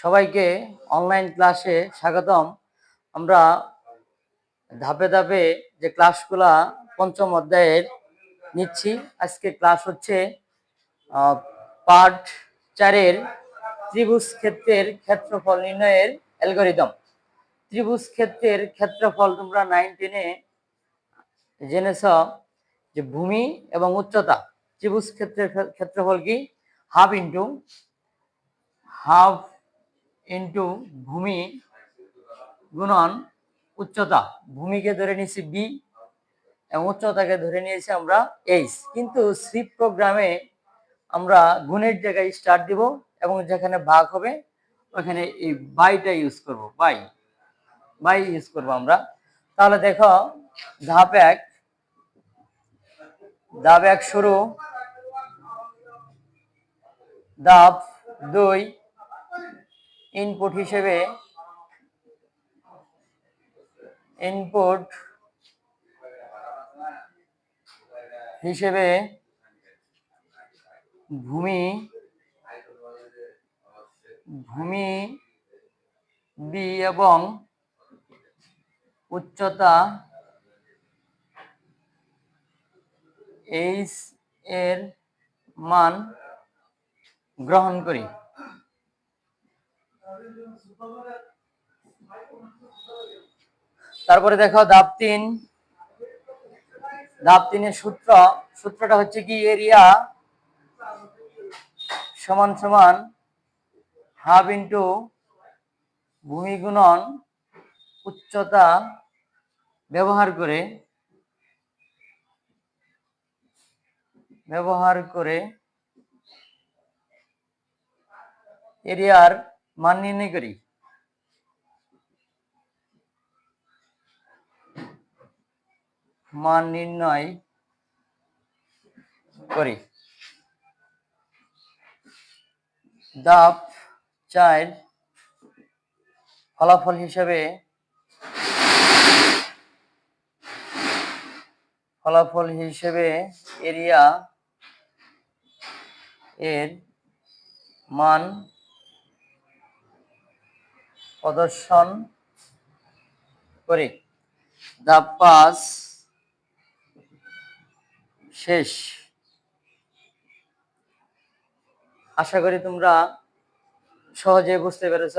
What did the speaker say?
সবাইকে অনলাইন ক্লাসে স্বাগতম। আমরা ধাপে ধাপে যে ক্লাসগুলা পঞ্চম অধ্যায়ের নিচ্ছি। আজকে ক্লাস হচ্ছে পার্ট চারের ত্রিভুজ ক্ষেত্রের ক্ষেত্রফল নির্ণয়ের অ্যালগোরিদম ত্রিভুজ ক্ষেত্রের ক্ষেত্রফল তোমরা নাইন টেনে জেনেছ যে ভূমি এবং উচ্চতা। ত্রিভুজ ক্ষেত্রের ক্ষেত্রফল কি? হাফ ইন্টু হাফ ইন্টু ভূমি গুণন উচ্চতা। ভূমিকে ধরে নিয়েছি বি এবং উচ্চতাকে ধরে নিয়েছি আমরা এইচ কিন্তু সি প্রোগ্রামে আমরা গুণের জায়গায় স্টার্ট দিব এবং যেখানে ভাগ হবে ওখানে এই বাইটা ইউজ করব। বাই বাই ইউজ করব আমরা। তাহলে দেখো, ধাপ এক। ধাপ এক শুরু। ধাপ দুই। ইনপুট হিসেবে ইনপুট হিসেবে ভূমি ভূমি বি এবং উচ্চতা এইচ এর মান গ্রহণ করি। তারপরে দেখো ধাপ তিন। ধাপ তিনের সূত্র। সূত্রটা হচ্ছে কি, এরিয়া সমান সমান হাফ ইন্টু ভূমি গুণন উচ্চতা ব্যবহার করে ব্যবহার করে এরিয়ার মান নির্ণয় করি মান নির্ণয় করি দাপ চার ফলাফল হিসেবে ফলাফল হিসেবে এরিয়া এর মান প্রদর্শন করে। দা পাস শেষ। আশা করি তোমরা সহজে বুঝতে পেরেছ।